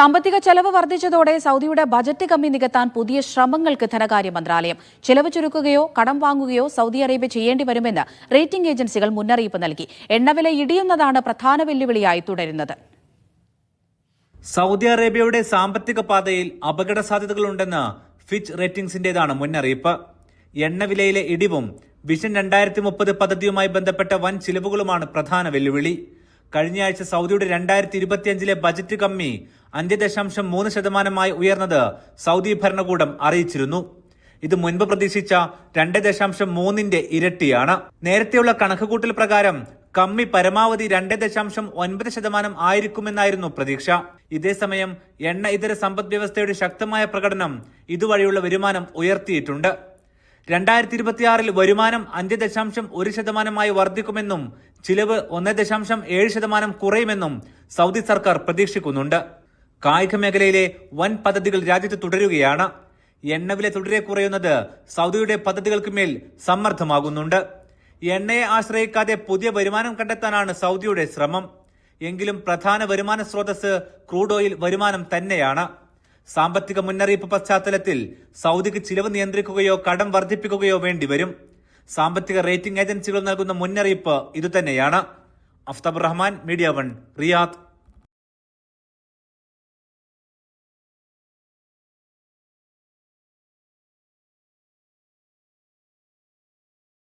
സാമ്പത്തിക ചെലവ് വർദ്ധിച്ചതോടെ സൗദിയുടെ ബജറ്റ് കമ്മി നികത്താൻ പുതിയ ശ്രമങ്ങൾക്ക് ധനകാര്യ മന്ത്രാലയം ചെലവ് ചുരുക്കുകയോ കടം വാങ്ങുകയോ സൗദി അറേബ്യ ചെയ്യേണ്ടി വരുമെന്ന് റേറ്റിംഗ് ഏജൻസികൾ മുന്നറിയിപ്പ് നൽകി. എണ്ണവില ഇടിയുന്നതാണ് പ്രധാന വെല്ലുവിളിയായി തുടരുന്നത്. സൗദി അറേബ്യയുടെ സാമ്പത്തിക പാതയിൽ അപകട സാധ്യതകളുണ്ടെന്ന് ഫിച്ച് റേറ്റിംഗ്സിന്റേതാണ് മുന്നറിയിപ്പ്. എണ്ണവിലയിലെ ഇടിവും വിഷൻ രണ്ടായിരത്തി മുപ്പത് പദ്ധതിയുമായി ബന്ധപ്പെട്ട വൻ ചിലവുകളുമാണ് പ്രധാന വെല്ലുവിളി. കഴിഞ്ഞയാഴ്ച സൗദിയുടെ രണ്ടായിരത്തി ഇരുപത്തിയഞ്ചിലെ ബജറ്റ് കമ്മി അഞ്ച് ദശാംശം മൂന്ന് ശതമാനമായി ഉയർന്നത് സൗദി ഭരണകൂടം അറിയിച്ചിരുന്നു. ഇത് മുൻപ് പ്രതീക്ഷിച്ച രണ്ട് ദശാംശം മൂന്നിന്റെ ഇരട്ടിയാണ്. നേരത്തെയുള്ള കണക്കുകൂട്ടൽ പ്രകാരം കമ്മി പരമാവധി രണ്ട് ദശാംശം ഒൻപത് ശതമാനം ആയിരിക്കുമെന്നായിരുന്നു പ്രതീക്ഷ. ഇതേസമയം എണ്ണ ഇതര സമ്പദ് വ്യവസ്ഥയുടെ ശക്തമായ പ്രകടനം ഇതുവഴിയുള്ള വരുമാനം ഉയർത്തിയിട്ടുണ്ട്. രണ്ടായിരത്തി ഇരുപത്തിയാറിൽ വരുമാനം അഞ്ച് ദശാംശം ഒരു ശതമാനമായി വർദ്ധിക്കുമെന്നും ചിലവ് ഒന്ന് ദശാംശം ഏഴ് ശതമാനം കുറയുമെന്നും സൗദി സർക്കാർ പ്രതീക്ഷിക്കുന്നുണ്ട്. കായിക മേഖലയിലെ വൻ പദ്ധതികൾ രാജ്യത്ത് തുടരുകയാണ്. എണ്ണവില തുടരെ കുറയുന്നത് സൗദിയുടെ പദ്ധതികൾക്ക് മേൽ സമ്മർദ്ദമാകുന്നുണ്ട്. എണ്ണയെ ആശ്രയിക്കാതെ പുതിയ വരുമാനം കണ്ടെത്താനാണ് സൗദിയുടെ ശ്രമം. എങ്കിലും പ്രധാന വരുമാന സ്രോതസ് ക്രൂഡ് ഓയിൽ വരുമാനം തന്നെയാണ്. സാമ്പത്തിക മുന്നറിയിപ്പ് പശ്ചാത്തലത്തിൽ സൗദിക്ക് ചിലവ് നിയന്ത്രിക്കുകയോ കടം വർദ്ധിപ്പിക്കുകയോ വേണ്ടിവരും. സാമ്പത്തിക റേറ്റിംഗ് ഏജൻസികൾ നൽകുന്ന മുന്നറിയിപ്പ് ഇതുതന്നെയാണ്. Aftab Rahman media one Riyadh.